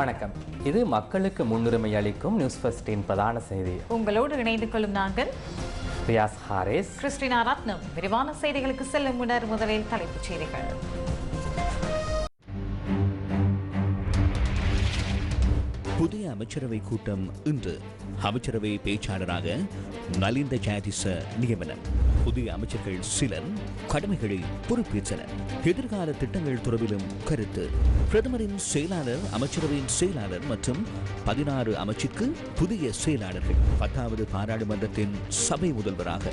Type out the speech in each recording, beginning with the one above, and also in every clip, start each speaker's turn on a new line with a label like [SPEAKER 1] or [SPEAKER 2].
[SPEAKER 1] வணக்கம். இது மக்களுக்கு முன்னுரிமை அளிக்கும் நியூஸ் ஃபர்ஸ்டின் பிரதான செய்தி.
[SPEAKER 2] உங்களோடு இணைந்து கொள்ளும் நாங்கள்
[SPEAKER 1] ரியாஸ் ஹாரிஸ்.
[SPEAKER 2] கிறிஸ்டினா ரத்னம். விரிவான செய்திகளுக்கு செல்லும் முன்னர் முதலில் தலைப்புச் செய்திகள்.
[SPEAKER 3] புதிய அமைச்சரவை கூட்டம் இன்று. அமைச்சரவை பேச்சாளராக நலிந்த ஜாதிச நியமனம். புதிய அமைச்சர்கள் சிலர் கடமைகளை பொறுப்பேற்றனர். எதிர்கால திட்டங்கள் தொடர்பிலும் கருத்து. பிரதமரின் செயலாளர் அமைச்சரவையின் செயலாளர் மற்றும் பதினாறு அமைச்சிற்கு புதிய செயலாளர்கள். பத்தாவது பாராளுமன்றத்தின் சபை முதல்வராக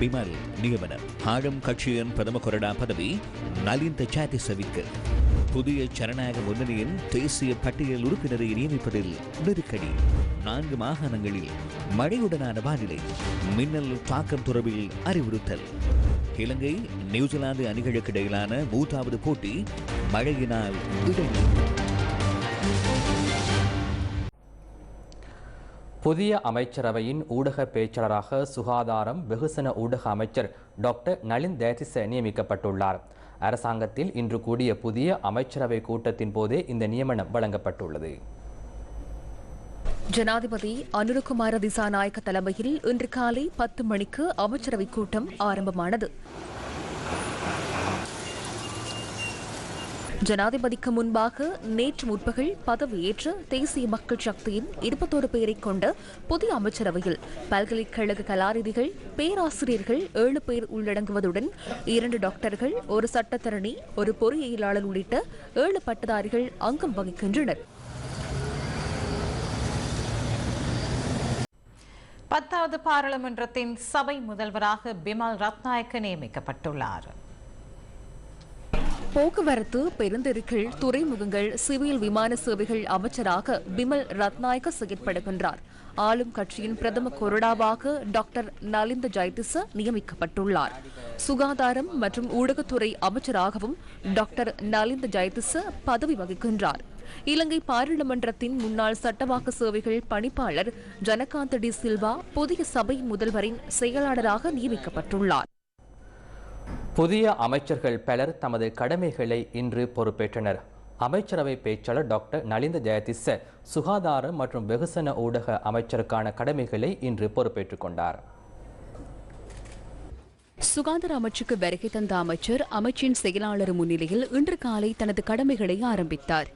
[SPEAKER 3] பிமல் நியமனம். ஆளும் கட்சியின் பிரதம கொறடா பதவி நலிந்த ஜாதிசவிற்கு புதிய ஜனநாயக முன்னணியின் தேசிய பட்டியல் உறுப்பினரை நியமிப்பதில் நெருக்கடி. நான்கு மாகாணங்களில் மழையுடனான வானிலை மின்னல் தாக்கம் தொடர்பில் அறிவுறுத்தல். இலங்கை நியூசிலாந்து அணிகளுக்கு இடையிலான மூன்றாவது போட்டி மழையினால் இடைநிலை.
[SPEAKER 1] புதிய அமைச்சரவையின் ஊடக பேச்சாளராக சுகாதாரம் வெகுசன ஊடக அமைச்சர் டாக்டர் நளின் தேசிச நியமிக்கப்பட்டுள்ளார். அரசாங்கத்தில் இன்று கூடிய புதிய அமைச்சரவை கூட்டத்தின் போதே இந்த நியமனம் வழங்கப்பட்டுள்ளது.
[SPEAKER 4] ஜனாதிபதி அனுரகுமார திசாநாயக்க தலைமையில் இன்று காலை பத்து மணிக்கு அமைச்சரவைக் கூட்டம் ஆரம்பமானது. ஜனாதிபதிக்கு முன்பாக நேற்று முற்பகல் பதவியேற்ற தேசிய மக்கள் சக்தியின் இருபத்தோரு பேரை கொண்ட புதிய அமைச்சரவையில் பல்கலைக்கழக கலாநிதிகள் பேராசிரியர்கள் ஏழு பேர் உள்ளடங்குவதுடன் இரண்டு டாக்டர்கள் ஒரு சட்டத்தரணி ஒரு பொறியியலாளர் உள்ளிட்ட ஏழு பட்டதாரிகள் அங்கம் வகிக்கின்றனர்.
[SPEAKER 2] பத்தாவது பாராளுமன்றத்தின் சபை முதல்வராக பிமல் ரத்நாயக்க நியமிக்கப்பட்டுள்ளார்.
[SPEAKER 4] போக்குவரத்து பெருந்தெருக்கள் துறைமுகங்கள் சிவில் விமான சேவைகள் அமைச்சராக பிமல் ரத்நாயக்க செயற்படுகின்றார். ஆளும் கட்சியின் பிரதம கொறடாவாக டாக்டர் நலிந்த ஜெயதிச நியமிக்கப்பட்டுள்ளார். சுகாதாரம் மற்றும் ஊடகத்துறை அமைச்சராகவும் டாக்டர் நலிந்த ஜெயதிச பதவி வகிக்கின்றார். இலங்கை பாராளுமன்றத்தின் முன்னாள் சட்டவாக்க சேவைகள் பணிப்பாளர் ஜனகாந்த டி சில்வா புதிய சபை முதல்வரின் செயலாளராக நியமிக்கப்பட்டுள்ளார்.
[SPEAKER 1] புதிய அமைச்சர்கள் பலர் தமது கடமைகளை இன்று பொறுப்பேற்றனர். அமைச்சரவை பேச்சாளர் டாக்டர் நலிந்த ஜெயதிச சுகாதாரம் மற்றும் வெகுசன ஊடக அமைச்சருக்கான கடமைகளை இன்று பொறுப்பேற்றுக் கொண்டார்.
[SPEAKER 5] சுகாதார அமைச்சுக்கு வருகை தந்த அமைச்சர் அமைச்சின் செயலாளர் முன்னிலையில் இன்று காலை தனது கடமைகளை ஆரம்பித்தார்.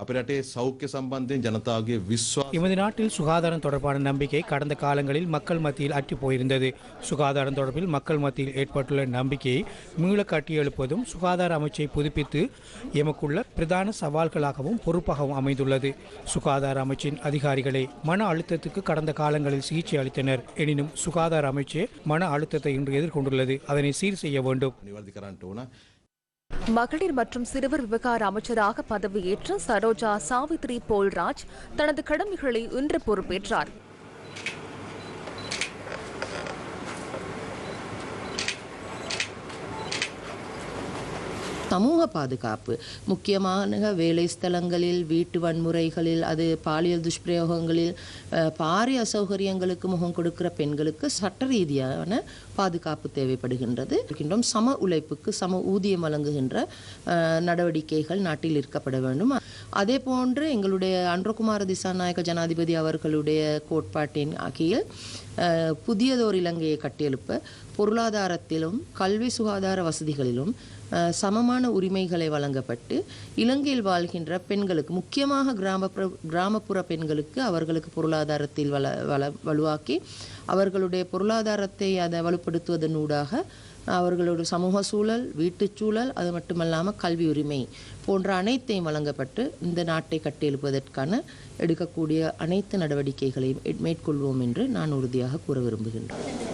[SPEAKER 6] අපේ රටේ සෞඛ්‍ය සම්බන්ධයෙන් ජනතාවගේ විශ්වාස
[SPEAKER 7] எமது நாட்டில் சுகாதாரம் தொடர்பான நம்பிக்கை கடந்த காலங்களில் மக்கள் மத்தியில் அற்றி போயிருந்தது சுகாதாரம் தொடர்பில் மக்கள் மத்தியில் ஏற்பட்டுள்ள நம்பிக்கையை மீள கட்டியெழுப்பதும் சுகாதார அமைச்சை புதுப்பித்து எமக்குள்ள பிரதான சவால்களாகவும் பொறுப்பாகவும் அமைந்துள்ளது சுகாதார அமைச்சின் அதிகாரிகளை மன அழுத்தத்துக்கு கடந்த காலங்களில் சிகிச்சை அளித்தனர் எனினும் சுகாதார அமைச்சே மன அழுத்தத்தை இன்று எதிர்கொண்டுள்ளது அதனை சீர் செய்ய வேண்டும்
[SPEAKER 6] නිවැරදි කරන්නට ඕන
[SPEAKER 4] மகளிர் மற்றும் சிறுவர் விவகார அமைச்சராக பதவியேற்ற சரோஜா சாவித்ரி போல்ராஜ் தனது கடமைகளை இன்று பொறுப்பேற்றார்.
[SPEAKER 8] சமூக பாதுகாப்பு. முக்கியமான வேலை ஸ்தலங்களில் வீட்டு வன்முறைகளில் அது பாலியல் துஷ்பிரயோகங்களில் பாரிய அசௌகரியங்களுக்கு முகம் கொடுக்கிற பெண்களுக்கு சட்ட ரீதியான பாதுகாப்பு தேவைப்படுகின்றது. இருக்கின்றோம் சம உழைப்புக்கு சம ஊதியம் வழங்குகின்ற நடவடிக்கைகள் நாட்டில் இருக்கப்பட வேண்டும். அதே போன்று எங்களுடைய அன்றகுமார திசாநாயக ஜனாதிபதி அவர்களுடைய கோட்பாட்டின் ஆகியில் புதியதோர் இலங்கையை கட்டியெழுப்ப பொருளாதாரத்திலும் கல்வி சுகாதார வசதிகளிலும் சமமான உரிமைகளை வழங்கப்பட்டு இலங்கையில் வாழ்கின்ற பெண்களுக்கு முக்கியமாக கிராமப்புற கிராமப்புற பெண்களுக்கு அவர்களுக்கு பொருளாதாரத்தில் வள வள வலுவாக்கி அவர்களுடைய பொருளாதாரத்தை அதை வலுப்படுத்துவதனூடாக அவர்களோட சமூக சூழல் வீட்டுச் சூழல் அது மட்டுமல்லாமல் கல்வி உரிமை போன்ற அனைத்தையும் வழங்கப்பட்டு இந்த நாட்டை கட்டியெழுப்பதற்கான எடுக்கக்கூடிய அனைத்து நடவடிக்கைகளையும் மேற்கொள்வோம் என்று நான் உறுதியாக கூற விரும்புகின்றேன்.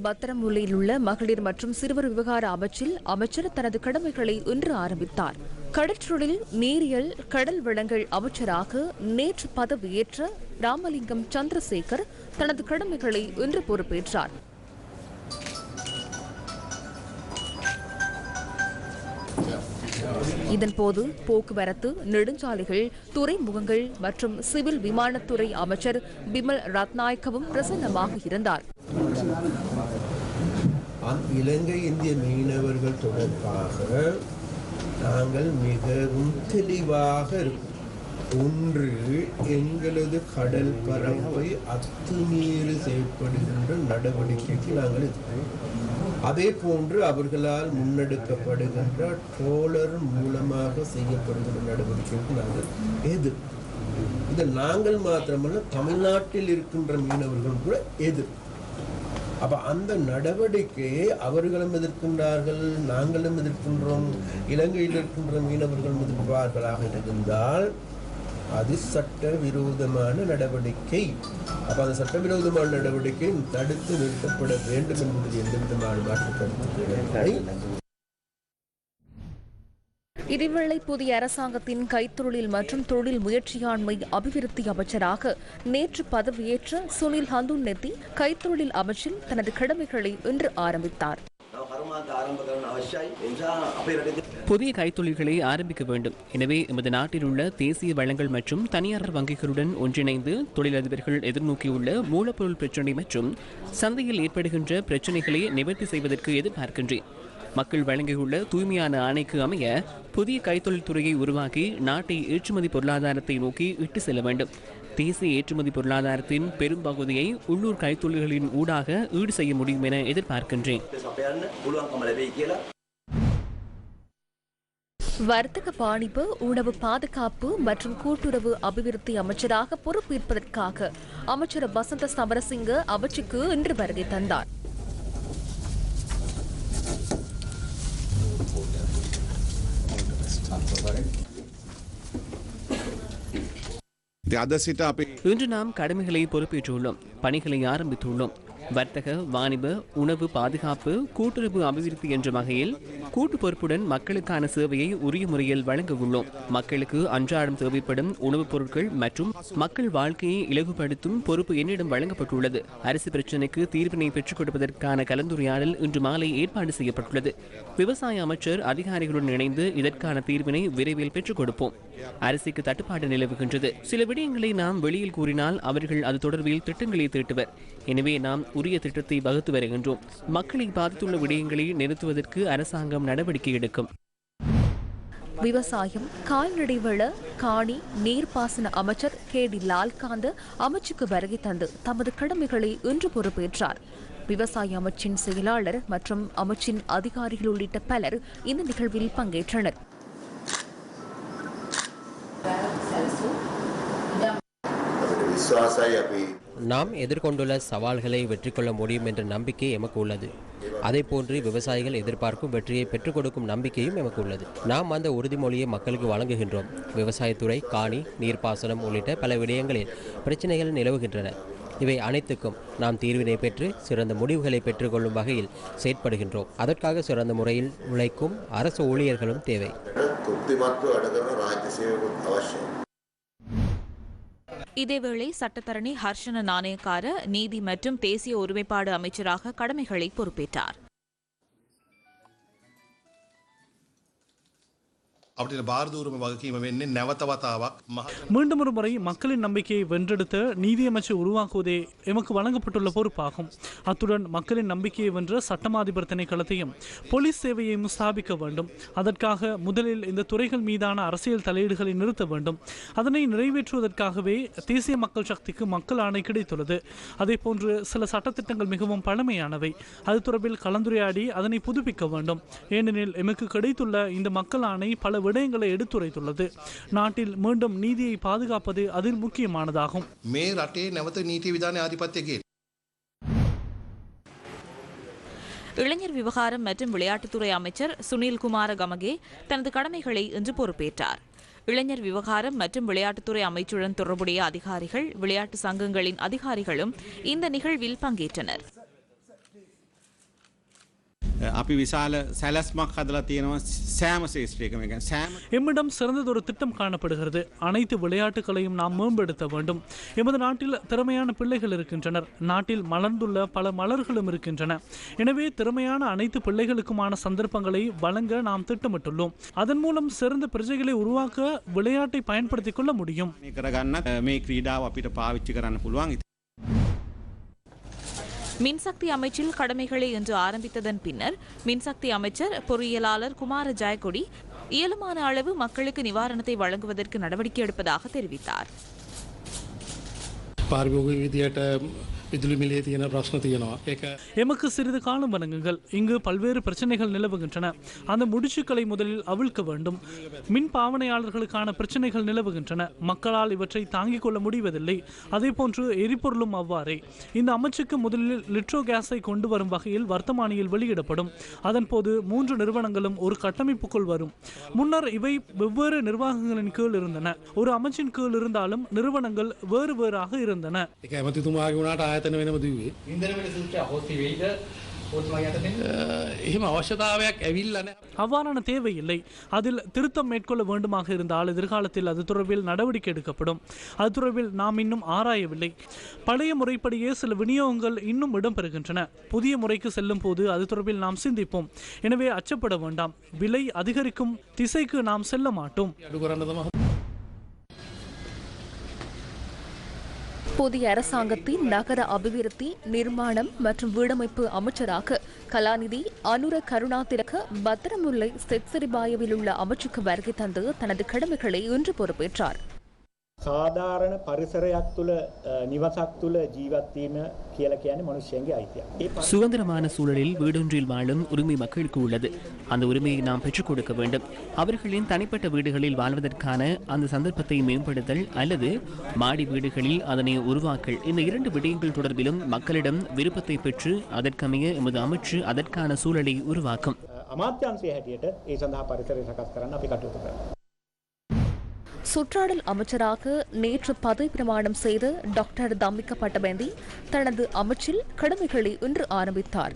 [SPEAKER 4] பத்திரமுல்லையில் உள்ள மகளிர் மற்றும் சிறுவர் விவகார அமைச்சில் அமைச்சர் தனது கடமைகளை இன்று ஆரம்பித்தார். கடற்றொழில் நீரியல் கடல் வளங்கள் அமைச்சராக நேற்று பதவியேற்ற ராமலிங்கம் சந்திரசேகர் தனது கடமைகளை இன்று பொறுப்பேற்றார். இதன்போது போக்குவரத்து நெடுஞ்சாலைகள் துறைமுகங்கள் மற்றும் சிவில் விமானத்துறை அமைச்சர் பிமல் ரத்நாயக்கவும் பிரசன்னமாக இருந்தார்.
[SPEAKER 9] இலங்கை இந்திய மீனவர்கள் தொடர்பாக நாங்கள் மிகவும் தெளிவாக இருக்கும் ஒன்று எங்களது கடல் பரப்பை அத்துமீறி செயற்படுகின்ற நடவடிக்கைக்கு நாங்கள் அதே போன்று அவர்களால் முன்னெடுக்கப்படுகின்ற ட்ரோலர் மூலமாக செய்யப்படுகின்ற நடவடிக்கைக்கு நாங்கள் எதிர். இது நாங்கள் மாத்திரமல்ல தமிழ்நாட்டில் இருக்கின்ற மீனவர்கள் கூட எதிர். அப்ப அந்த நடவடிக்கையை அவர்களும் எதிர்க்கின்றார்கள் நாங்களும் எதிர்க்கின்றோம் இலங்கையில் இருக்கின்ற மீனவர்கள் எதிர்ப்பார்களாக இருந்தால் அது சட்டவிரோதமான நடவடிக்கை. அப்போ அந்த சட்டவிரோதமான நடவடிக்கை தடுத்து நிறுத்தப்பட வேண்டும் என்பது எந்த விதமான மாற்று கருத்து
[SPEAKER 4] இதேவேளை புதிய அரசாங்கத்தின் கைத்தொழில் மற்றும் தொழில் முயற்சியாண்மை அபிவிருத்தி அமைச்சராக நேற்று பதவியேற்ற சுனில் ஹந்துன் நெத்தி கைத்தொழில் அமைச்சில் தனது கடமைகளை இன்று ஆரம்பித்தார்.
[SPEAKER 10] புதிய கைத்தொழில்களை ஆரம்பிக்க வேண்டும். எனவே எமது நாட்டில் உள்ள தேசிய வளங்கள் மற்றும் தனியார் வங்கிகளுடன் ஒன்றிணைந்து தொழிலதிபர்கள் எதிர்நோக்கியுள்ள மூலப்பொருள் பிரச்சினை மற்றும் சந்தையில் ஏற்படுகின்ற பிரச்சினைகளை நிவர்த்தி செய்வதற்கு எதிர்பார்க்கின்றேன். மக்கள் வழங்கியுள்ள தூய்மையான ஆணைக்கு அமைய புதிய கைத்தொழில் துறையை உருவாக்கி நாட்டை ஏற்றுமதி பொருளாதாரத்தை நோக்கி இட்டு செல்ல வேண்டும். தேசிய ஏற்றுமதி பொருளாதாரத்தின் பெரும்பகுதியை உள்ளூர் கைத்தொழில்களின் ஊடாக ஈடு செய்ய முடியும் என எதிர்பார்க்கின்றேன்
[SPEAKER 4] வர்த்தக பாணிப்பு உணவு பாதுகாப்பு மற்றும் கூட்டுறவு அபிவிருத்தி அமைச்சராக பொறுப்பேற்பதற்காக அமைச்சர் வசந்த சமரசிங்க அவற்றுக்கு இன்று வருகை தந்தார்
[SPEAKER 6] Thank.
[SPEAKER 10] இன்று நாம் கடமைகளை பொறுப்பேற்றுள்ளோம் பணிகளை ஆரம்பித்துள்ளோம். வர்த்தக வாணிப உணவு பாதுகாப்பு கூட்டுறவு அபிவிருத்தி என்ற வகையில் கூட்டு பொறுப்புடன் மக்களுக்கான சேவையை உரிய முறையில் வழங்க உள்ளோம் மக்களுக்கு அன்றாடம் தேவைப்படும் உணவுப் பொருட்கள் மற்றும் மக்கள் வாழ்க்கையை இலகுபடுத்தும் பொறுப்பு என்னிடம் வழங்கப்பட்டுள்ளது. அரசு பிரச்சினைக்கு தீர்வினை பெற்றுக் கொடுப்பதற்கான கலந்துரையாடல் இன்று மாலை ஏற்பாடு செய்யப்பட்டுள்ளது. விவசாய அமைச்சர் அதிகாரிகளுடன் இணைந்து இதற்கான தீர்வினை விரைவில் பெற்றுக் கொடுப்போம். அரசுக்கு தட்டுப்பாடு நிலவுகின்றது. சில விடயங்களை நாம் வெளியில் கூறினால் அவர்கள் அது தொடர்பில் திட்டங்களை தீட்டுவர் எனவே நாம் உரிய திட்டத்தை வகுத்து வருகின்றோம். மக்களை பாதித்துள்ள விடயங்களை நிறுத்துவதற்கு அரசாங்கம் நடவடிக்கை எடுக்கும்.
[SPEAKER 4] விவசாயம் கால்நடை வள காணி நீர்ப்பாசன அமைச்சர் கே டி லால்காந்து அமைச்சுக்கு வருகை தந்து தமது கடமைகளை இன்று பொறுப்பேற்றார். விவசாய அமைச்சின் செயலாளர் மற்றும் அமைச்சின் அதிகாரிகள் உள்ளிட்ட பலர் இந்த நிகழ்வில் பங்கேற்றனர்.
[SPEAKER 11] நாம் எதிர்கொண்டுள்ள சவால்களை வெற்றி கொள்ள முடியும் என்ற நம்பிக்கை எமக்கு உள்ளது அதேபோன்று விவசாயிகள் எதிர்பார்க்கும் வெற்றியை பெற்றுக் கொடுக்கும் நம்பிக்கையும் எமக்கு உள்ளது நாம் அந்த உறுதிமொழியை மக்களுக்கு வழங்குகின்றோம். விவசாயத்துறை காணி நீர்ப்பாசனம் உள்ளிட்ட பல விடயங்களில் பிரச்சனைகள் நிலவுகின்றன. இவை அனைத்துக்கும் நாம் தீர்வினை பெற்று சிறந்த முடிவுகளை பெற்றுக்கொள்ளும் வகையில் செயற்படுகின்றோம். அதற்காக சிறந்த முறையில் உழைக்கும் அரசு ஊழியர்களும் தேவை.
[SPEAKER 2] இதேவேளை சட்டத்தரணி ஹர்ஷன நாணயக்கார நீதி மற்றும் தேசிய ஒருமைப்பாடு அமைச்சராக கடமைகளை பொறுப்பேற்றார்.
[SPEAKER 12] மீண்டும் ஒரு முறை மக்களின் நம்பிக்கையை வென்றெடுத்த நீதியமைச்சர் உருவாக்குவதே எமக்கு வழங்கப்பட்டுள்ள பொறுப்பாகும். அத்துடன் மக்களின் நம்பிக்கையை வென்ற சட்டமாதிபர் திணைக்களத்தையும் போலீஸ் சேவையையும் ஸ்தாபிக்க வேண்டும். அதற்காக முதலில் இந்த துறைகள் மீதான அரசியல் தலையீடுகளை நிறுத்த வேண்டும். அதனை நிறைவேற்றுவதற்காகவே தேசிய மக்கள் சக்திக்கு மக்கள் ஆணை கிடைத்துள்ளது. அதேபோன்று சில சட்டத்திட்டங்கள் மிகவும் பழமையானவை. அது தொடர்பில் கலந்துரையாடி அதனை புதுப்பிக்க வேண்டும். ஏனெனில் எமக்கு கிடைத்துள்ள இந்த மக்கள் ஆணை பல விடயங்களை எடுத்துரைத்துள்ளது. நாட்டில் மீண்டும் நீதியை பாதுகாப்பது அதில் முக்கியமானதாகும்.
[SPEAKER 2] இளைஞர் விவகாரம் மற்றும் விளையாட்டுத்துறை அமைச்சர் சுனில் குமார கமகே தனது கடமைகளை இன்று பொறுப்பேற்றார். இளைஞர் விவகாரம் மற்றும் விளையாட்டுத்துறை அமைச்சுடன் தொடர்புடைய அதிகாரிகள் விளையாட்டு சங்கங்களின் அதிகாரிகளும் இந்த நிகழ்வில் பங்கேற்றனர்.
[SPEAKER 13] අපි විශාල සැලස්මක් හදලා තියෙනවා සෑම ශේෂත්‍රයකම එක සෑම
[SPEAKER 12] எம்மிடம் சிறந்ததொரு திட்டம் காணப்படுகிறது அனைத்து விளையாட்டுகளையும் நாம் மேம்படுத்த வேண்டும் எமது நாட்டில் திறமையான பிள்ளைகள் இருக்கின்றனர் நாட்டில் மலர்ந்துள்ள பல மலர்களும் இருக்கின்றன எனவே திறமையான அனைத்து பிள்ளைகளுக்குமான சந்தர்ப்பங்களை வழங்க நாம் திட்டமிட்டுள்ளோம் அதன் மூலம் சிறந்த பிரஜைகளை உருவாக்க விளையாட்டை பயன்படுத்திக் கொள்ள முடியும்
[SPEAKER 13] කරගන්න මේ ක්‍රීඩාව අපිට පාවිච්චි කරන්න පුළුවන්
[SPEAKER 2] மின்சக்தி அமைச்சில் கடமைகளை இன்று ஆரம்பித்ததன் பின்னர் மின்சக்தி அமைச்சர் பொறியியலாளர் குமார ஜெயக்கொடி இயலுமான அளவு மக்களுக்கு நிவாரணத்தை வழங்குவதற்கு நடவடிக்கை எடுப்பதாக தெரிவித்தார்
[SPEAKER 14] පාරිභෝග විදියට විදුලි මිලේ තියෙන ප්‍රශ්න තියෙනවා ඒක
[SPEAKER 12] எமக்கு சிறிது காலம் வணங்குங்கள் இங்கு பல்வேறு பிரச்சனைகள் நிலவுகின்றன அந்த முடிச்சுக்களை முதலில் அவிழ்க்க வேண்டும் மின் பாவனையாளர்களுக்கான பிரச்சனைகள் நிலவுகின்றன மக்களால் இவற்றை தாங்கிக் கொள்ள முடிவதில்லை அதேபோன்று எரிபொருளும் அவ்வாறே இந்த அமைச்சுக்கு முதலில் லிட்ரோ கேஸை கொண்டு வரும் வகையில் வர்த்தமானியில் வெளியிடப்படும் அதன்போது மூன்று நிறுவனங்களும் ஒரு கட்டமைப்புக்குள் வரும் முன்னர் இவை வெவ்வேறு நிர்வாகங்களின் கீழ் இருந்தன ஒரு அமைச்சின் கீழ் இருந்தாலும் நிறுவனங்கள் வேறு வேறாக இருந்தன
[SPEAKER 14] එක ඇමතිතුමාගේ වුණාට ආයතන වෙනම දවේ එහෙම අවශ්‍යතාවයක් ඇවිල්ල නෑ
[SPEAKER 12] அவ்வாறான தேவையில்லை அதில் திருத்தம் மேற்கொள்ள வேண்டுமாக இருந்தால் எதிர்காலத்தில் அது தொடர்பில் நடவடிக்கை எடுக்கப்படும் அது தொடர்பில் நாம் இன்னும் ஆராயவில்லை பழைய முறைப்படியே சில விநியோகங்கள் இன்னும் இடம்பெறுகின்றன புதிய முறைக்கு செல்லும் போது அது தொடர்பில் நாம் சிந்திப்போம் எனவே அச்சப்பட வேண்டாம் விலை அதிகரிக்கும் திசைக்கு நாம் செல்ல மாட்டோம்
[SPEAKER 4] புதிய அரசாங்கத்தின் நகர அபிவிருத்தி நிர்மாணம் மற்றும் வீடமைப்பு அமைச்சராக கலாநிதி அனுர கருணாதிரக பத்திரமுல்லை செத்சரிபாயவில் உள்ள அமைச்சுக்கு வருகை தந்து தனது கடமைகளை இன்று பொறுப்பேற்றார்.
[SPEAKER 15] සාධාරණ පරිසරයක් තුළ අ, නිවසක් තුළ ජීවත්වීම කියල කියන්නේ මනුෂ්‍යයන්ගේ අයිතිය. ඒ ප-
[SPEAKER 10] சுதந்திரமான சூழலில் வீடொன்றில் வாழும் உரிமை மக்களுக்கு உள்ளது அந்த உரிமையை நாம் பெற்றுக் கொடுக்க வேண்டும் அவர்களின் தனிப்பட்ட வீடுகளில் வாழ்வதற்கான அந்த சந்தர்ப்பத்தை மேம்படுத்தல் அல்லது மாடி வீடுகளில் அதனை உருவாக்கல் இந்த இரண்டு விடயங்கள் தொடர்பிலும் மக்களிடம் விருப்பத்தை பெற்று அதற்கமைய எமது அமைச்சு அதற்கான சூழலை உருவாக்கும்
[SPEAKER 15] අමාත්‍යන්සේ හැටියට ඒ සඳහා පරිසරය සකස් කරන්න අපි කටයුතු කරනවා.
[SPEAKER 4] சுற்றாடல் அமைச்சராக நேற்று பதவி பிரமாணம் செய்த டாக்டர் தம்பிக்க பட்டபேந்தி தனது அமைச்சில் கடமைகளை இன்று ஆரம்பித்தார்.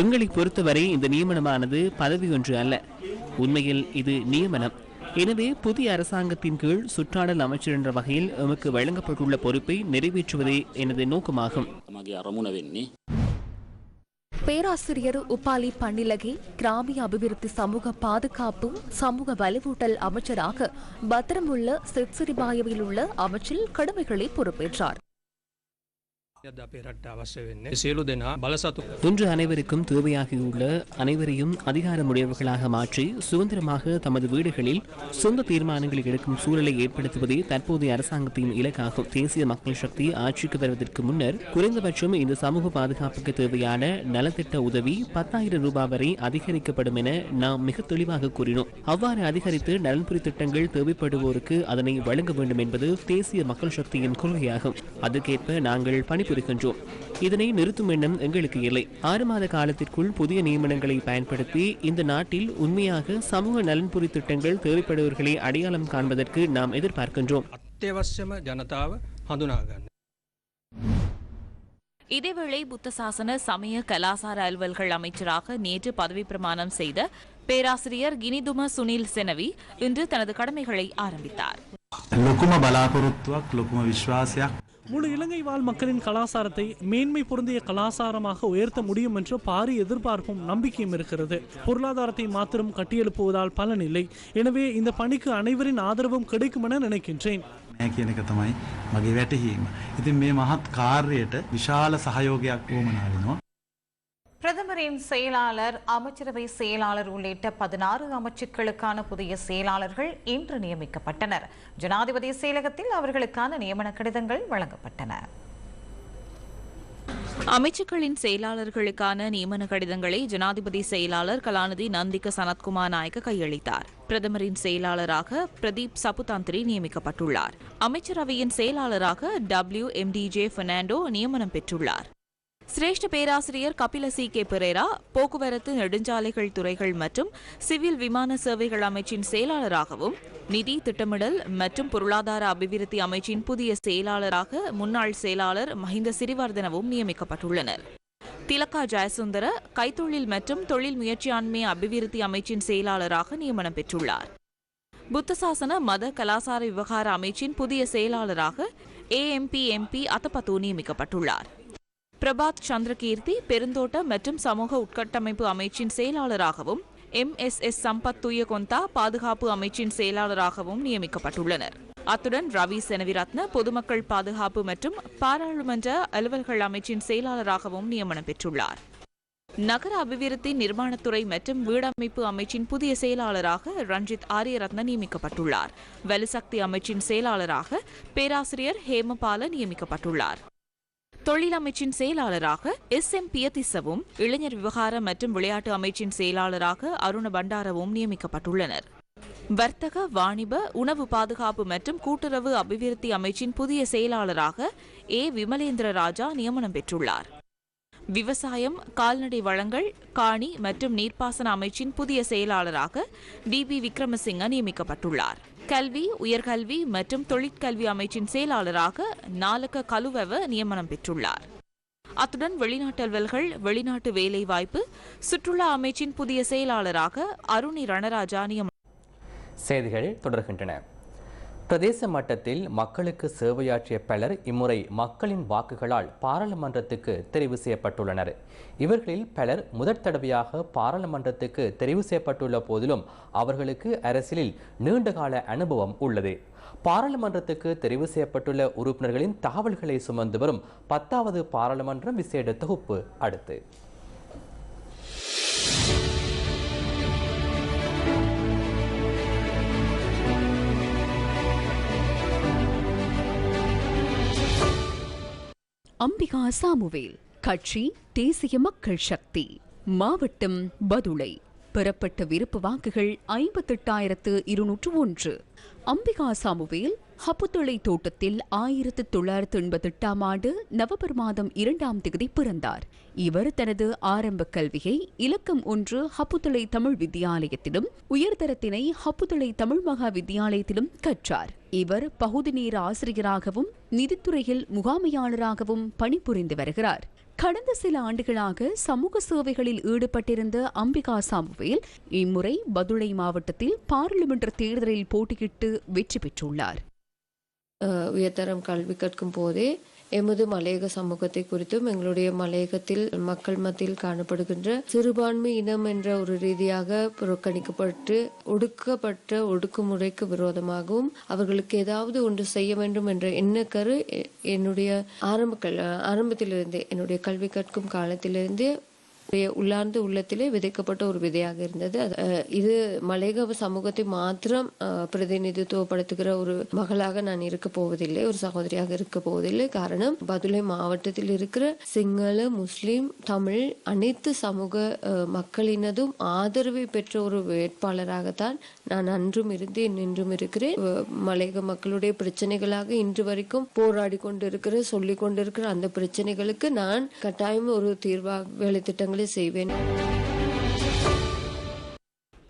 [SPEAKER 10] எங்களை பொறுத்தவரை இந்த நியமனமானது பதவி ஒன்று அல்ல. உண்மையில் இது நியமனம். எனவே புதிய அரசாங்கத்தின் கீழ் சுற்றாடல் அமைச்சர் என்ற வகையில் எமக்கு வழங்கப்பட்டுள்ள பொறுப்பை நிறைவேற்றுவதே எனது நோக்கமாகும்.
[SPEAKER 4] பேராசிரியர் உப்பாலி பன்னிலகை கிராமிய அபிவிருத்தி சமூக பாதுகாப்பு சமூக வலுவூட்டல் அமைச்சராக பத்திரமுள்ள செத்சிரிபாயவில் உள்ள அமைச்சில் கடமைகளை பொறுப்பேற்றார்.
[SPEAKER 10] இன்று அனைவருக்கும் தேவையாகியுள்ள அனைவரையும் அதிகாரமுடையவர்களாக மாற்றி சுதந்திரமாக தமது வீடுகளில் சொந்த தீர்மானங்களை எடுக்கும் சூழலை ஏற்படுத்துவதே தற்போதைய அரசாங்கத்தின் இலக்காகும். தேசிய மக்கள் சக்தி ஆட்சிக்கு வருவதற்கு முன்னர் குறைந்தபட்சம் இந்த சமூக பாதுகாப்புக்கு தேவையான நலத்திட்ட உதவி பத்தாயிரம் ரூபாய் வரை அதிகரிக்கப்படும் என நாம் மிக தெளிவாக கூறினோம். அவ்வாறு அதிகரித்து நலன்புரி திட்டங்கள் தேவைப்படுவோருக்கு அதனை வழங்க வேண்டும் என்பது தேசிய மக்கள் சக்தியின் கொள்கையாகும். அதுக்கேற்ப நாங்கள் பணிபுரி பணிபுரிகின்றோம் இதனை நிறுத்தும் எண்ணம் எங்களுக்கு இல்லை ஆறு மாத காலத்திற்குள் புதிய நியமனங்களை பயன்படுத்தி இந்த நாட்டில் உண்மையாக சமூக நலன்புரி திட்டங்கள் தேவைப்படுவர்களை அடையாளம் காண்பதற்கு நாம் எதிர்பார்க்கின்றோம்
[SPEAKER 14] අත්‍යවශ්‍යම ජනතාව හඳුනාගන්න.
[SPEAKER 2] இதேவேளை புத்த சாசன சமய கலாசார அலுவல்கள் அமைச்சராக நேற்று பதவி பிரமாணம் செய்த பேராசிரியர் கினிதும சுனில் செனவி இன்று தனது கடமைகளை ஆரம்பித்தார்
[SPEAKER 16] ලොකුම බලාපොරොත්තුවක් ලොකුම විශ්වාසයක්
[SPEAKER 12] முழு இலங்கை வாழ் மக்களின் கலாசாரத்தை மேன்மை பொருந்திய கலாசாரமாக உயர்த்த முடியும் என்ற பாரிய எதிர்பார்ப்பும் நம்பிக்கையும் இருக்கிறது பொருளாதாரத்தை மாத்திரம் கட்டியெழுப்புவதால் பலனில்லை எனவே இந்த பணிக்கு அனைவரின் ஆதரவும் கிடைக்கும் என நினைக்கின்றேன்
[SPEAKER 16] නෑ කියන එක තමයි මගේ වැටහීම. ඉතින් මේ මහත් කාර්යයට විශාල සහයෝගයක් වුවමනා වෙනවා.
[SPEAKER 17] பிரதமரின் செயலாளர் அமைச்சரவை செயலாளர் உள்ளிட்ட பதினாறு அமைச்சுக்களுக்கான புதிய செயலாளர்கள் இன்று நியமிக்கப்பட்டனர். ஜனாதிபதி செயலகத்தில் அவர்களுக்கான நியமன கடிதங்கள் வழங்கப்பட்டன.
[SPEAKER 2] அமைச்சுக்களின் செயலாளர்களுக்கான நியமன கடிதங்களை ஜனாதிபதி செயலாளர் கலாநிதி நந்திக சனத்குமார் நாயக்க கையளித்தார். பிரதமரின் செயலாளராக பிரதீப் சபுதாந்திரி நியமிக்கப்பட்டுள்ளார். அமைச்சரவையின் செயலாளராக டபிள்யூ எம்டிஜே பெர்னாண்டோ நியமனம் பெற்றுள்ளார். சிரேஷ்ட பேராசிரியர் கபில சி. கே. பெரேரா போக்குவரத்து நெடுஞ்சாலைகள் துறைகள் மற்றும் சிவில் விமான சேவைகள் அமைச்சின் செயலாளராகவும் நிதி திட்டமிடல் மற்றும் பொருளாதார அபிவிருத்தி அமைச்சின் புதிய செயலாளராக முன்னாள் செயலாளர் மஹிந்த சிறிவர்தனவும் நியமிக்கப்பட்டுள்ளனர். திலக்கா ஜெயசுந்தர கைத்தொழில் மற்றும் தொழில் முயற்சியாண்மை அபிவிருத்தி அமைச்சின் செயலாளராக நியமனம் பெற்றுள்ளார். புத்தசாசன மத கலாசார விவகார அமைச்சின் புதிய செயலாளராக ஏஎம்பி எம்பி அத்தபத்து நியமிக்கப்பட்டுள்ளார். பிரபாத் சந்திரகீர்த்தி பெருந்தோட்ட மற்றும் சமூக உட்கட்டமைப்பு அமைச்சின் செயலாளராகவும் எம்எஸ்எஸ் சம்பத் துயகொந்தா பாதுகாப்பு அமைச்சின் செயலாளராகவும் நியமிக்கப்பட்டுள்ளனர். அத்துடன் ரவி செனவிரத்ன பொதுமக்கள் பாதுகாப்பு மற்றும் பாராளுமன்ற அலுவல்கள் அமைச்சின் செயலாளராகவும் நியமனம் பெற்றுள்ளார். நகர அபிவிருத்தி நிர்மாணத்துறை மற்றும் வீடமைப்பு அமைச்சின் புதிய செயலாளராக ரஞ்சித் ஆரியரத்ன நியமிக்கப்பட்டுள்ளார். வலுசக்தி அமைச்சின் செயலாளராக பேராசிரியர் ஹேமபால நியமிக்கப்பட்டுள்ளார். தொழில் அமைச்சின் செயலாளராக எஸ். எம். பியதிசவும் இளைஞர் விவகாரம் மற்றும் விளையாட்டு அமைச்சின் செயலாளராக அருண பண்டாரவும் நியமிக்கப்பட்டுள்ளனர். வர்த்தக வாணிப உணவு பாதுகாப்பு மற்றும் கூட்டுறவு அபிவிருத்தி அமைச்சின் புதிய செயலாளராக ஏ. விமலேந்திர ராஜா நியமனம் பெற்றுள்ளார். விவசாயம் கால்நடை வளங்கள் காணி மற்றும் நீர்ப்பாசன அமைச்சின் புதிய செயலாளராக டி. பி. விக்ரமசிங்க நியமிக்கப்பட்டுள்ளார். கல்வி உயர்கல்வி மற்றும் தொழிற்கல்வி அமைச்சின் செயலாளராக நாலக்க கலுவவ நியமனம் பெற்றுள்ளார். அத்துடன் வெளிநாட்டு அலுவல்கள் வெளிநாட்டு வேலைவாய்ப்பு சுற்றுலா அமைச்சின் புதிய செயலாளராக அருணி ரணராஜா நியமனம்
[SPEAKER 1] செய்திகள் தொடர்கின்றன. பிரதேச மட்டத்தில் மக்களுக்கு சேவையாற்றிய பலர் இம்முறை மக்களின் வாக்குகளால் பாராளுமன்றத்துக்கு தெரிவு செய்யப்பட்டுள்ளனர். இவர்களில் பலர் முதற் தடவையாக பாராளுமன்றத்துக்கு தெரிவு செய்யப்பட்டுள்ள போதிலும் அவர்களுக்கு அரசியலில் நீண்டகால அனுபவம் உள்ளது. பாராளுமன்றத்துக்கு தெரிவு செய்யப்பட்டுள்ள உறுப்பினர்களின் தகவல்களை சுமந்து வரும் பத்தாவது பாராளுமன்றம் விசேட தொகுப்பு அடுத்து.
[SPEAKER 5] அம்பிகா சாமுவேல் கட்சி தேசிய மக்கள் சக்தி. மாவட்டம் பதுளை. பெறப்பட்ட விருப்பு வாக்குகள் ஐம்பத்தெட்டாயிரத்து இருநூற்று ஒன்று. அம்பிகா சாமுவேல் ஹப்புத்துளை தோட்டத்தில் ஆயிரத்து தொள்ளாயிரத்து எண்பத்தி எட்டாம் ஆண்டு நவம்பர் மாதம் இரண்டாம் தேதி பிறந்தார். இவர் தனது ஆரம்ப கல்வியை இலக்கம் ஒன்று ஹப்புத்துளை தமிழ் வித்தியாலயத்திலும் உயர்தரத்தினை ஹப்புத்துளை தமிழ் மகா வித்தியாலயத்திலும் கற்றார். இவர் பகுதி நேர ஆசிரியராகவும் நிதித்துறையில் முகாமையாளராகவும் பணிபுரிந்து வருகிறார். கடந்த சில ஆண்டுகளாக சமூக சேவைகளில் ஈடுபட்டிருந்த அம்பிகா சாமுவேல் இம்முறை பதுளை மாவட்டத்தில் பாராளுமன்ற தேர்தலில் போட்டியிட்டு வெற்றி பெற்றுள்ளார்.
[SPEAKER 18] உயர்தரம் கல்வி கற்கும் போதே எமது மலையக சமூகத்தை குறித்தும் எங்களுடைய மலையகத்தில் மக்கள் மத்தியில் காணப்படுகின்ற சிறுபான்மை இனம் என்ற ஒரு ரீதியாக புறக்கணிக்கப்பட்டு ஒடுக்கப்பட்ட ஒடுக்குமுறைக்கு விரோதமாகவும் அவர்களுக்கு ஏதாவது ஒன்று செய்ய வேண்டும் என்ற எண்ணக்கரு எ- என்னுடைய ஆரம்ப கல் ஆரம்பத்திலிருந்தே என்னுடைய கல்வி கற்கும் காலத்திலிருந்தே உள்ளார்ந்த உள்ளத்திலே விதைக்கப்பட்ட ஒரு விதையாக இருந்தது. அது, இது மலையக சமூகத்தை மாத்திரம் பிரதிநிதித்துவப்படுத்துகிற ஒரு மகளாக நான் இருக்க போவதில்லை. ஒரு சகோதரியாக இருக்க போவதில்லை. காரணம் பதுளை மாவட்டத்தில் இருக்கிற சிங்கள முஸ்லிம் தமிழ் அனைத்து சமூக மக்களினதும் ஆதரவை பெற்ற ஒரு வேட்பாளராகத்தான் நான் அன்றும் இருந்தேன் இன்றும் இருக்கிறேன். மலையக மக்களுடைய பிரச்சனைகளாக இன்று வரைக்கும் போராடி கொண்டிருக்கிற சொல்லிக் கொண்டிருக்கிற அந்த பிரச்சனைகளுக்கு நான் கட்டாயம் ஒரு தீர்வாக வேலை திட்டங்கள் செய்வேன்.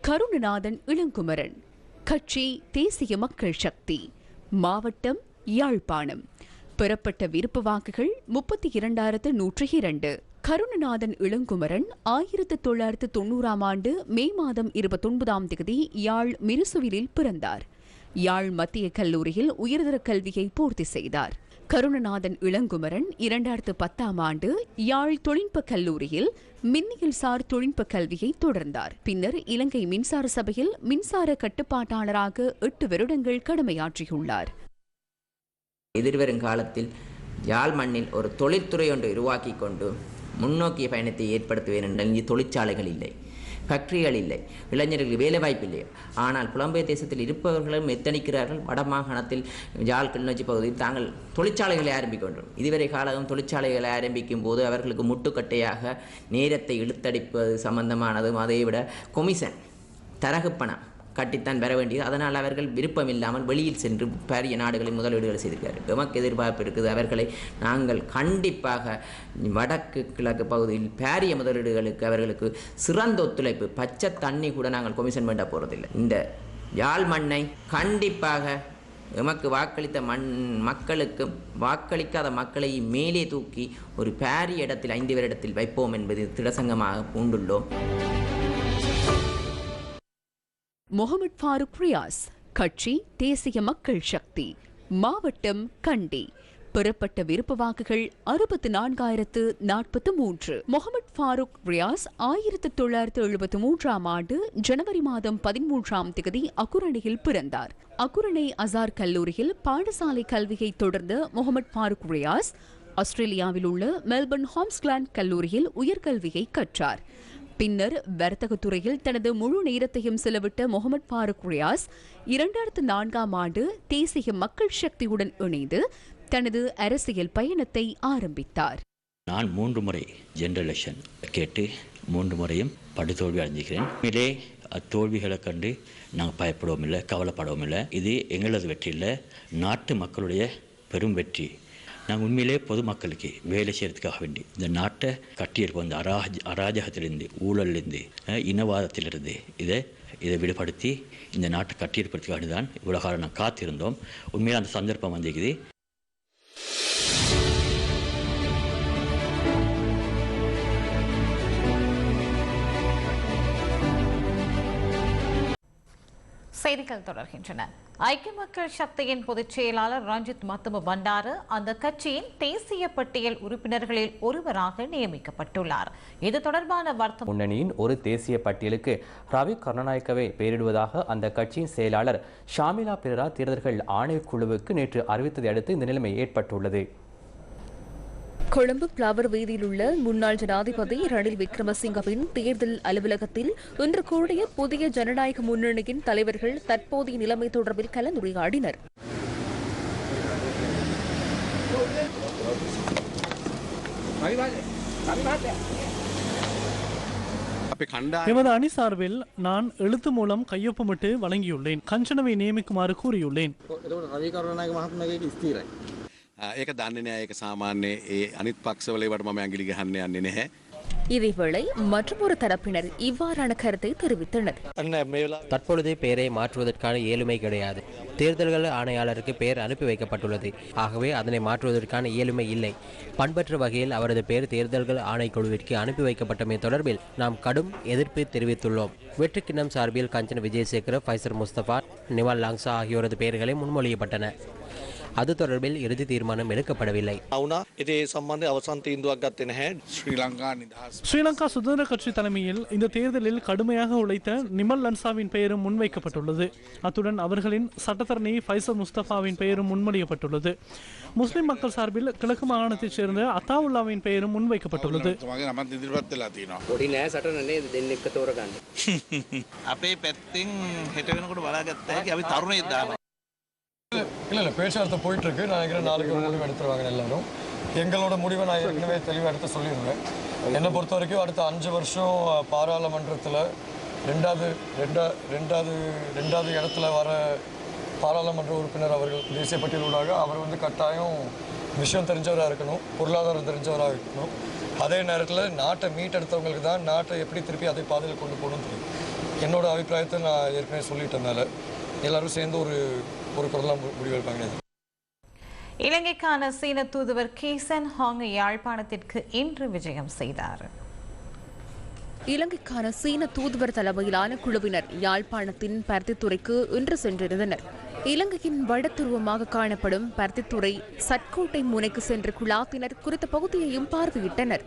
[SPEAKER 5] கருணநாதன் இளங்குமரன். கட்சி தேசிய மக்கள் சக்தி. மாவட்டம் யாழ்ப்பாணம். பெறப்பட்ட விருப்ப வாக்குகள் முப்பத்தி இரண்டாயிரத்து நூற்றி இரண்டு. கருணநாதன் இளங்குமரன் ஆயிரத்து தொள்ளாயிரத்து தொண்ணூறாம் ஆண்டு மே மாதம் இருபத்தொன்பதாம் தேதி யாழ் மிருசுவிலில் பிறந்தார். யாழ் மத்திய கல்லூரியில் உயர்தர கல்வியை பூர்த்தி செய்தார். கருணநாதன் இளங்குமரன் இரண்டாயிரத்து பத்தாம் ஆண்டு யாழ் தொழில்நுட்ப கல்லூரியில் மின்னியல் சார் தொழில்நுட்ப கல்வியை தொடர்ந்தார். பின்னர் இலங்கை மின்சார சபையில் மின்சார கட்டுப்பாட்டாளராக எட்டு வருடங்கள் கடமையாற்றியுள்ளார்.
[SPEAKER 19] எதிர்வரும் காலத்தில் யாழ் மண்ணில் ஒரு தொழிற்துறை ஒன்று உருவாக்கி கொண்டு முன்னோக்கிய பயணத்தை ஏற்படுத்துவேன் என்றால் இங்கே தொழிற்சாலைகள் இல்லை. ஃபேக்டரிகள் இல்லை. இளைஞர்களுக்கு வேலைவாய்ப்பு இல்லை. ஆனால் புலம்பெயர் தேசத்தில் இருப்பவர்களும் எத்தனிக்கிறார்கள்? வடமாகாணத்தில் யாழ் கிளிநொச்சி பகுதியில் தாங்கள் தொழிற்சாலைகளை ஆரம்பிக்கின்றோம் இதுவரை காலம் தொழிற்சாலைகளை ஆரம்பிக்கும் போது அவர்களுக்கு முட்டுக்கட்டையாக நேரத்தை இழுத்தடிப்பது சம்பந்தமானதும் அதைவிட கொமிஷன் தரகு பணம் கட்டித்தான் பெற வேண்டியது. அதனால் அவர்கள் விருப்பம் இல்லாமல் வெளியில் சென்று பெரிய நாடுகளில் முதலீடுகள் செய்திருக்கிறார்கள். எமக்கு எதிர்பார்ப்பு இருக்குது. அவர்களை நாங்கள் கண்டிப்பாக வடக்கு கிழக்கு பகுதியில் பாரிய முதலீடுகளுக்கு அவர்களுக்கு சிறந்த ஒத்துழைப்பு பச்சை தண்ணி கூட நாங்கள் கொமிஷன் பண்ண போகிறதில்லை இந்த யாழ் மண்ணை கண்டிப்பாக எமக்கு வாக்களித்த மண் மக்களுக்கு வாக்களிக்காத மக்களை மேலே தூக்கி ஒரு பாரிய இடத்தில் ஐந்து வருடத்தில் வைப்போம் என்பது திடசங்கமாக பூண்டுள்ளோம்
[SPEAKER 5] முகமது ஃபாரூக் ரியாஸ் கட்சி தேசிய மக்கள் சக்தி மாவட்டம் கண்டி. பெறப்பட்ட விருப்ப வாக்குகள் அறுபத்து நான்காயிரத்து நாற்பத்து மூன்று. முகமது ஃபாரூக் ரியாஸ் ஆயிரத்து தொள்ளாயிரத்து எழுபத்து மூன்றாம் ஆண்டு ஜனவரி மாதம் பதிமூன்றாம் திகதி அக்குரணையில் பிறந்தார். அக்குரணை அசார் கல்லூரியில் பாடசாலை கல்வியை தொடர்ந்த முகமது ஃபாரூக் ரியாஸ் ஆஸ்திரேலியாவில் உள்ள மெல்பர்ன் ஹாம்ஸ்கிளாண்ட் கல்லூரியில் உயர்கல்வியை கற்றார். பின்னர் வர்த்தகத் துறையில் தனது முழு நேரத்தையும் செலவிட்ட முகமது ஃபாரூக் ரியாஸ் இரண்டாயிரத்து நான்காம் ஆண்டு தேசிய மக்கள் சக்தியுடன் இணைந்து தனது அரசியல் பயணத்தை ஆரம்பித்தார்.
[SPEAKER 20] நான் மூன்று முறை ஜெனரல் எலெக்ஷன் கேட்டு மூன்று முறையும் படுதோல்வி அடைஞ்சுக்கிறேன். இதே அத்தோல்விகளை கண்டு நாங்கள் பயப்படவும் இல்லை கவலைப்படவும் இல்லை. இது எங்களது வெற்றி இல்லை. நாட்டு மக்களுடைய பெரும் வெற்றி. நாங்கள் உண்மையிலே பொதுமக்களுக்கு வேலை செய்கிறதுக்காக வேண்டி இந்த நாட்டை கட்டியிருப்போம் இந்த அராஜ அராஜகத்திலிருந்து ஊழலிருந்து இனவாதத்திலிருந்து இதை இதை விடுபடுத்தி இந்த நாட்டை கட்டியிருப்பதற்காக தான் இவ்வளோ காலம் நான் காத்திருந்தோம். உண்மையில் அந்த சந்தர்ப்பம் வந்திருக்குது.
[SPEAKER 17] செய்திகள் தொடர்கின்றன. ஐக்கிய மக்கள் சக்தியின் பொதுச் செயலாளர் ரஞ்சித் மத்தும பண்டாரு அந்த கட்சியின் தேசிய பட்டியல் உறுப்பினர்களில் ஒருவராக நியமிக்கப்பட்டுள்ளார். இது தொடர்பான வர்த்தம்
[SPEAKER 1] முன்னணியின் ஒரு தேசிய பட்டியலுக்கு ரவி கருணாநாயக்கவை பெயரிடுவதாக அந்த கட்சியின் செயலாளர் ஷாமிலா பிரரா தேர்தல்கள் ஆணைக்குழுவுக்கு நேற்று அறிவித்ததை அடுத்து இந்த நிலைமை ஏற்பட்டுள்ளது.
[SPEAKER 4] கொழும்பு பிளவர் வீதியில் உள்ள முன்னாள் ஜனாதிபதி ரணில் விக்ரமசிங்கவின் தேர்தல் அலுவலகத்தில் இன்று கூடிய புதிய ஜனநாயக முன்னணியின் தலைவர்கள் தற்போதைய நிலைமை தொடர்பில் கலந்துரையாடினர்.
[SPEAKER 12] எமது அணி சார்பில் நான் எழுத்து மூலம் கையொப்பமிட்டு வழங்கியுள்ளேன். கஞ்சனவை நியமிக்குமாறு கூறியுள்ளேன்.
[SPEAKER 21] එතකොට රවි කරුණානායක මහත්මයාගේ ස්ථිරයි.
[SPEAKER 13] ඒක දන්නේ නෑ ඒක සාමාන්‍ය ඒ අනිත් පක්ෂවල ඒවට මම ඇඟිලි ගහන්න යන්නේ නැහැ.
[SPEAKER 4] இதேவேளை மற்றொரு தரப்பினர் இவ்வாறான கருத்தை தெரிவித்தனர்
[SPEAKER 11] தற்பொழுது பெயரை மாற்றுவதற்கான இயலுமை கிடையாது தேர்தல்கள் ஆணையாளருக்கு பெயர் அனுப்பி வைக்கப்பட்டுள்ளது ஆகவே அதனை மாற்றுவதற்கான இயலுமை இல்லை பண்பற்ற வகையில் அவரது பெயர் தேர்தல்கள் ஆணைக்குழுவிற்கு அனுப்பி வைக்கப்பட்டமை தொடர்பில் நாம் கடும் எதிர்ப்பு தெரிவித்துள்ளோம் வெற்றிக்கிண்ணம் சார்பில் கஞ்சன விஜயசேகர ஃபைசர் முஸ்தபா நிவால் லாங்சா ஆகியோரது பெயர்களை முன்மொழியப்பட்டன அது தொடர்பில் இறுதி தீர்மானம் எடுக்கப்படவில்லை
[SPEAKER 21] වුණා ඉතින් ඒ සම්බන්ධ අවසන් තීන්දුවක් ගත්තේ නැහැ. ශ්‍රී ලංකා නිදහස්
[SPEAKER 12] ஸ்ரீலங்கா சுதந்திர கட்சி தலைமையில் இந்த தேர்தலில் கடுமையாக உழைத்த நிமல் லன்சாவின் பெயரும் முன்வைக்கப்பட்டுள்ளது அத்துடன் அவர்களின் சட்டத்தரணி ஃபைசல் முஸ்தபாவின் பெயரும் முன்மொழியப்பட்டுள்ளது முஸ்லிம் மக்கள் சார்பில் கிழக்கு மாகாணத்தைச் சேர்ந்த அத்தாவுல்லாவின் பெயரும் முன்வைக்கப்பட்டுள்ளது
[SPEAKER 21] මගේ නමත් ඉදිරිපත් වෙලා තියෙනවා.
[SPEAKER 11] පොඩි නෑ සටන නේද දෙන්න එක්ක තෝරගන්න.
[SPEAKER 21] අපේ පැත්තෙන් හෙට වෙනකොට බලාගත්ත හැකි අපි තරුණයෙක් දානවා.
[SPEAKER 22] இல்லை இல்லை பேச்சுவார்த்தை போயிட்டுருக்கு. நான் நினைக்கிறேன் நாளைக்கு ஒரு முடிவு எடுத்துருவாங்க எல்லாரும். எங்களோட முடிவை நான் ஏற்கனவே தெளிவாக எடுத்து சொல்லியிருந்தேன். என்னை பொறுத்த வரைக்கும் அடுத்த அஞ்சு வருஷம் பாராளுமன்றத்தில் ரெண்டாவது ரெண்டா ரெண்டாவது ரெண்டாவது இடத்துல வர பாராளுமன்ற உறுப்பினர் அவர்கள் தேசிய பட்டியலூடாக அவர் வந்து கட்டாயம் விஷயம் தெரிஞ்சவராக இருக்கணும் பொருளாதாரம் தெரிஞ்சவராக இருக்கணும். அதே நேரத்தில் நாட்டை மீட்டெடுத்தவங்களுக்கு தான் நாட்டை எப்படி திருப்பி அதை பாதையில் கொண்டு போகணும்னு தெரியும். என்னோடய அபிப்பிராயத்தை நான் ஏற்கனவே சொல்லிட்டனால எல்லோரும் சேர்ந்து ஒரு ஒரு குரலாக முடிவெடுப்பாங்க
[SPEAKER 17] இலங்கைக்கான சீன தூதுவர் கீசன் ஹாங் யாழ்ப்பாணத்திற்கு இன்று விஜயம் செய்தார்.
[SPEAKER 4] இலங்கைக்கான சீன தூதுவர் தலைமையிலான குழுவினர் யாழ்ப்பாணத்தின் பருத்தித்துறைக்கு இன்று சென்றிருந்தனர். இலங்கையின் வடதுருவமாக காணப்படும் பருத்தித்துறை சட்கோட்டை முனைக்கு சென்ற குழாத்தினர் குறித்த பகுதியையும் பார்வையிட்டனர்.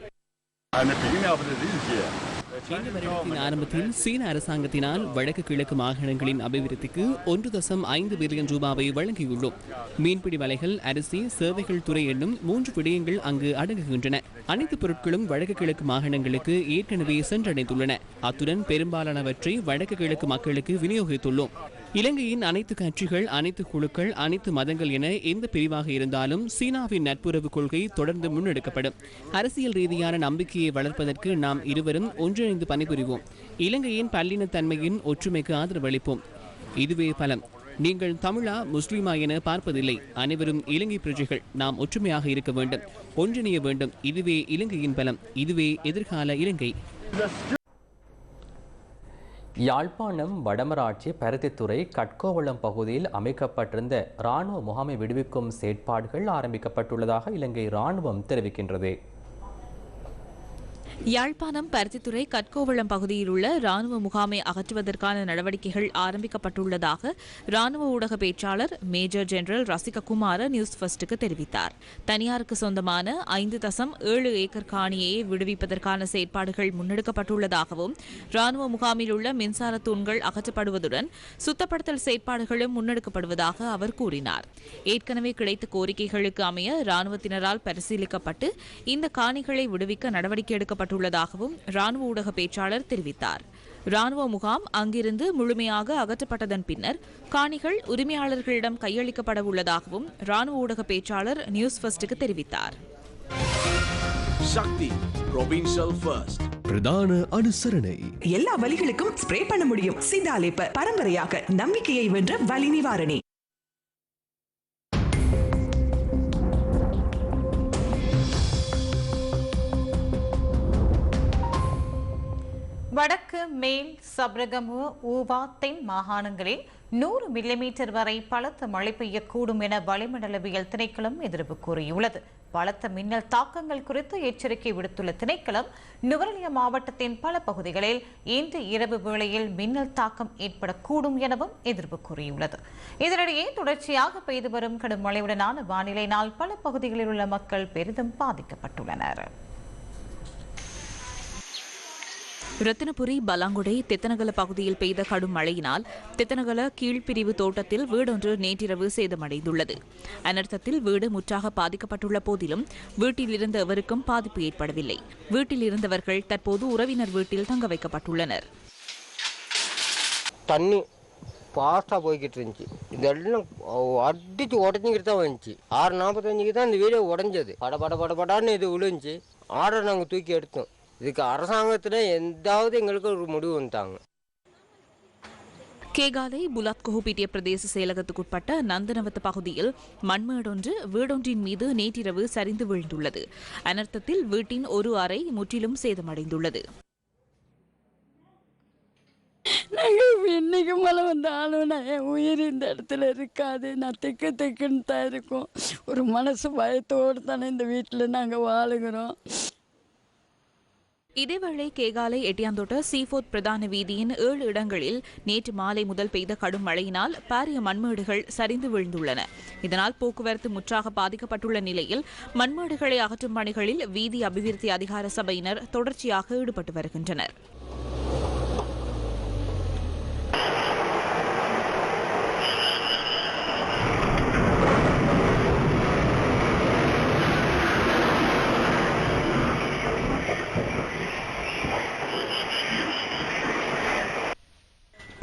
[SPEAKER 10] ஆரம்பத்தில் சீன அரசாங்கத்தினால் வடக்கு கிழக்கு மாகாணங்களின் அபிவிருத்திக்கு ஒன்று தசம் ஐந்து பில்லியன் ரூபாவை வழங்கியுள்ளோம். மீன்பிடி வலைகள் அரிசி சேவைகள் துறை என்னும் மூன்று விடயங்கள் அங்கு அடங்குகின்றன. அனைத்து பொருட்களும் வடக்கு கிழக்கு மாகாணங்களுக்கு ஏற்கனவே சென்றடைந்துள்ளன. அத்துடன் பெரும்பாலானவற்றை வடக்கு கிழக்கு மக்களுக்கு விநியோகித்துள்ளோம். இலங்கையின் அனைத்து கட்சிகள் அனைத்து குழுக்கள் அனைத்து மதங்கள் என எந்த பிரிவாக இருந்தாலும் சீனாவின் நட்புறவு கொள்கை தொடர்ந்து முன்னெடுக்கப்படும். அரசியல் ரீதியான நம்பிக்கையை வளர்ப்பதற்கு நாம் இருவரும் ஒன்றிணைந்து பணிபுரிவோம். இலங்கையின் பல்லினத்தன்மையின் ஒற்றுமைக்கு ஆதரவளிப்போம். இதுவே பலம். நீங்கள் தமிழா முஸ்லீமா என பார்ப்பதில்லை. அனைவரும் இலங்கை பிரஜைகள். நாம் ஒற்றுமையாக இருக்க வேண்டும். ஒன்றிணைய வேண்டும். இதுவே இலங்கையின் பலம். இதுவே எதிர்கால இலங்கை.
[SPEAKER 1] யாழ்ப்பாணம் வடமராட்சி பருத்தித்துறை கட்கோவளம் பகுதியில் அமைக்கப்பட்டிருந்த இராணுவ முகாமை விடுவிக்கும் செயற்பாடுகள் ஆரம்பிக்கப்பட்டுள்ளதாக இலங்கை இராணுவம் தெரிவிக்கின்றது.
[SPEAKER 2] யாழ்ப்பாணம் பருத்தித்துறை கட்கோவளம் பகுதியில் உள்ள ராணுவ முகாமை அகற்றுவதற்கான நடவடிக்கைகள் ஆரம்பிக்கப்பட்டுள்ளதாக ராணுவ ஊடக பேச்சாளர் மேஜர் ஜெனரல் ரசிக குமார நியூஸ் ஃபர்ஸ்டுக்கு தெரிவித்தார். தனியாருக்கு சொந்தமான ஐந்து தசம் ஏழு ஏக்கர் காணியை விடுவிப்பதற்கான செயற்பாடுகள் முன்னெடுக்கப்பட்டுள்ளதாகவும் ராணுவ முகாமில் உள்ள மின்சார தூண்கள் அகற்றப்படுவதுடன் சுத்தப்படுத்தல் செயற்பாடுகளும் முன்னெடுக்கப்படுவதாக அவர் கூறினார். ஏற்கனவே கிடைத்த கோரிக்கைகளுக்கு அமைய ராணுவத்தினரால் பரிசீலிக்கப்பட்டு இந்த காணிகளை விடுவிக்க நடவடிக்கை எடுக்கப்பட்டுள்ளதாகவும் ராணுவ ஊடக பேச்சாளர் தெரிவித்தார். ராணுவ முகாம் அங்கிருந்து முழுமையாக அகற்றப்பட்டதன் பின்னர் காணிகள் உரிமையாளர்களிடம் கையளிக்கப்பட உள்ளதாகவும் ராணுவ ஊடக பேச்சாளர் நியூஸ் ஃபர்ஸ்டுக்கு தெரிவித்தார்.
[SPEAKER 23] சக்தி
[SPEAKER 24] பிரதான அனுசரணை.
[SPEAKER 25] எல்லா வலிகளுக்கும் ஸ்ப்ரே பண்ண முடியும். சிந்தாலேப்ப பரம்பரையாக நம்பிக்கையை வென்ற வலி நிவாரணி.
[SPEAKER 17] வடக்கு மேல் சபரகமு ஊவா தென் மாகாணங்களில் நூறு மில்லிமீட்டர் வரை பலத்த மழை பெய்யக்கூடும் என வளிமண்டலவியல் திணைக்களம் எதிர்ப்பு கூறியுள்ளது. பலத்த மின்னல் தாக்கங்கள் குறித்து எச்சரிக்கை விடுத்துள்ள திணைக்களம் நுவரலிய மாவட்டத்தின் பல பகுதிகளில் இன்று இரவு வேளையில் மின்னல் தாக்கம் ஏற்படக்கூடும் எனவும் எதிர்ப்பு கூறியுள்ளது. இதனிடையே தொடர்ச்சியாக பெய்து வரும் கடும் மழையுடனான வானிலையினால் பல பகுதிகளில் உள்ள மக்கள் பெரிதும் பாதிக்கப்பட்டுள்ளனர்.
[SPEAKER 2] ரத்தினபுரி பலாங்குடை தித்தனகல பகுதியில் பெய்த கடும் மழையினால் தித்தனகல கீழ்பிரிவு தோட்டத்தில் வீடொன்று நேற்றிரவு சேதமடைந்துள்ளது. அனர்த்தத்தில் வீடு முற்றாக பாதிக்கப்பட்டுள்ள போதிலும் வீட்டில் இருந்த எவருக்கும் பாதிப்பு ஏற்படவில்லை. வீட்டில் இருந்தவர்கள் தற்போது உறவினர் வீட்டில் தங்க வைக்கப்பட்டுள்ளனர்.
[SPEAKER 26] தண்ணி ஃபாஸ்ட்டாக போய்கிட்டு இருந்துச்சு. இதெல்லாம் அடிச்சு உடஞ்சிக்கிட்டு தான் வந்துச்சு. ஆறு நாற்பத்தஞ்சுக்கு தான் இந்த வீடியோ உடஞ்சது. பட பட இது விழுந்துச்சு. ஆர்டர் நாங்கள் தூக்கி எடுத்தோம். இதுக்கு அரசாங்கத்தில் எந்தாவது எங்களுக்கு ஒரு முடிவு வந்துட்டாங்க.
[SPEAKER 2] கேகாலை புலாத் கொஹுபிட்டிய பிரதேச செயலகத்துக்குட்பட்ட நந்தனவத்த பகுதியில் மண்மேடொன்று வீடொன்றின் மீது நேற்றிரவு சரிந்து விழுந்துள்ளது. அனர்த்தத்தில் வீட்டின் ஒரு அறை முற்றிலும் சேதமடைந்துள்ளது.
[SPEAKER 27] நாங்கள் என்னைக்கு மழை வந்தாலும் நான் என் உயிர் இந்த இடத்துல இருக்காது. நான் திக்கு திக்குன்னு தான் இருக்கோம். ஒரு மனசு பயத்தோடு தானே இந்த வீட்டில் நாங்கள் வாழுகிறோம்.
[SPEAKER 2] இதேவேளை கேகாலை எட்டியாந்தோட்ட சீஃபோர்த் பிரதான வீதியின் ஏழு இடங்களில் நேற்று மாலை முதல் பெய்த கடும் மழையினால் பாரிய மண்மேடுகள் சரிந்து விழுந்துள்ளன. இதனால் போக்குவரத்து முற்றாக பாதிக்கப்பட்டுள்ள நிலையில் மண்மேடுகளை அகற்றும் பணிகளில் வீதி அபிவிருத்தி அதிகார சபையினர் தொடர்ச்சியாக ஈடுபட்டு வருகின்றனர்.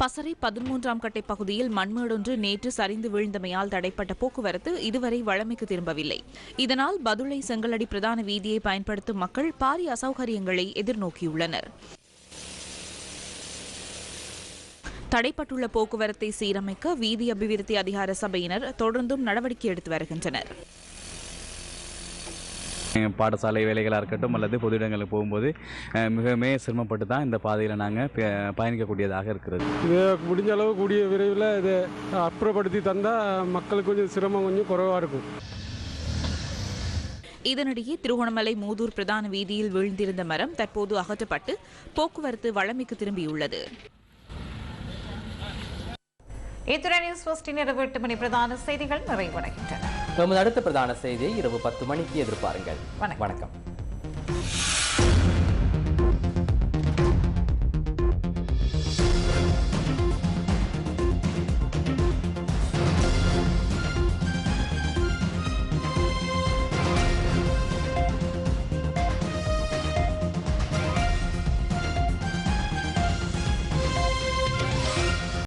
[SPEAKER 2] பசறை பதிமூன்றாம் கட்டை பகுதியில் மண்மேடொன்று நேற்று சரிந்து வீழ்ந்தமையால் தடைப்பட்ட போக்குவரத்து இதுவரை வழமைக்கு திரும்பவில்லை. இதனால் பதுளை செங்கலடி பிரதான வீதியை பயன்படுத்தும் மக்கள் பாரிய அசௌகரியங்களை எதிர்நோக்கியுள்ளனர். தடைப்பட்டுள்ள போக்குவரத்தை சீரமைக்க வீதி அபிவிருத்தி அதிகார சபையினர் தொடர்ந்தும் நடவடிக்கை எடுத்து வருகின்றனர்.
[SPEAKER 28] பாடசாலை வேலைகளாக இருக்கட்டும் அல்லது பொது இடங்களுக்கு போகும்போது மிகவுமே சிரமப்பட்டு தான் இந்த பாதையில் நாங்கள் பயணிக்கக்கூடியதாக இருக்கிறது.
[SPEAKER 29] இது முடிஞ்ச அளவு கூடிய விரைவில் இதை அப்புறப்படுத்தி தந்தால் மக்களுக்கு கொஞ்சம் சிரமம் கொஞ்சம் குறைவாக இருக்கும்.
[SPEAKER 2] இதனிடையே திருகோணமலை மூதூர் பிரதான வீதியில் வீழ்ந்திருந்த மரம் தற்போது அகற்றப்பட்டு போக்குவரத்து வழமைக்கு திரும்பியுள்ளது.
[SPEAKER 17] இத்துடன் நியூஸ் ஃபர்ஸ்டின் இரவு எட்டு மணி பிரதான செய்திகள் நிறைவடைகின்றன.
[SPEAKER 1] எமது அடுத்த பிரதான செய்தியை இரவு பத்து மணிக்கு எதிர்பாருங்கள். வணக்கம்